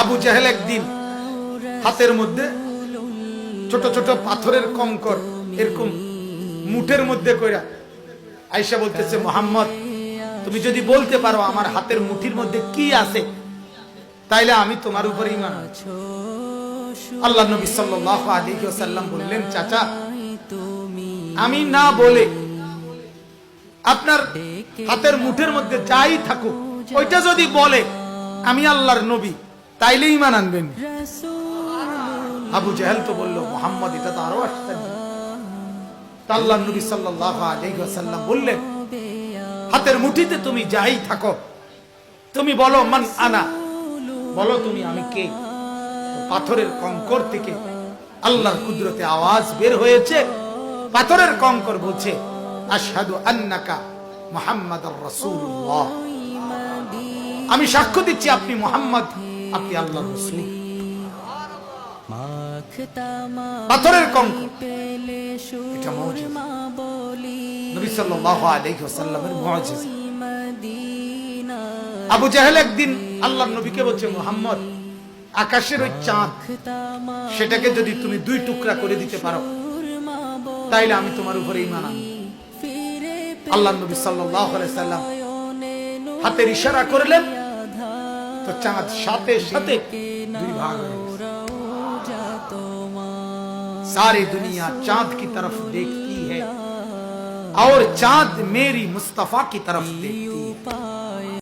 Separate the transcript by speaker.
Speaker 1: আবু জাহেল একদিন হাতের মধ্যে ছোট ছোট পাথরের কঙ্কর এরকম মুঠের মধ্যে কইরা আয়সা বলতেছে, মোহাম্মদ, তুমি যদি বলতে পারো আমার হাতের মুঠির মধ্যে কি আছে, তাইলে আমি তোমার উপর ইমান আল্লাহ নবী সাল্লাল্লাহু আলাইহি ওয়াসাল্লাম বললেন, চাচা, আমি না বলে আপনার হাতের মুঠের মধ্যে যাই থাকুক, ওইটা যদি বলে আমি আল্লাহর নবী তাইলে ইমান আনবেন। আবু জাহেল তো বলল, মোহাম্মদ, এটা তো আরও আশ্চর্য। আল্লাহ নবী সাল্লাল্লাহু আলাইহি ওয়াসাল্লাম বললেন, হাতের মুঠিতে তুমি যাই থাকো, তুমি বলো, মান আনা? বলো, তুমি, আমি কে? পাথরের কঙ্কর থেকে আল্লাহর কুদরতে আওয়াজ বের হয়েছে। পাথরের কঙ্কর বলছে, আশহাদু আন্নাকা মুহাম্মাদুর রাসূলুল্লাহ। আমি সাক্ষ্য দিচ্ছি আপনি মোহাম্মদ, আপনি আল্লাহর রাসূল। পাথরের আবু জাহেল একদিন আল্লাহর নবীকে বলছে, মোহাম্মদ, আকাশের ওই চাঁদ, সেটাকে যদি তুমি দুই টুকরা করে দিতে পারো, তাইলে আমি তোমার উপরে ইমান আল্লাহ নবী সাল্লাম হাতের ইশারা করলেন তো চাঁদ সাথে সাথে দুই ভাগ হয়ে গেছে। सारी दुनिया चांद की तरफ देखती है और चांद मेरी मुस्तफा की तरफ देखती है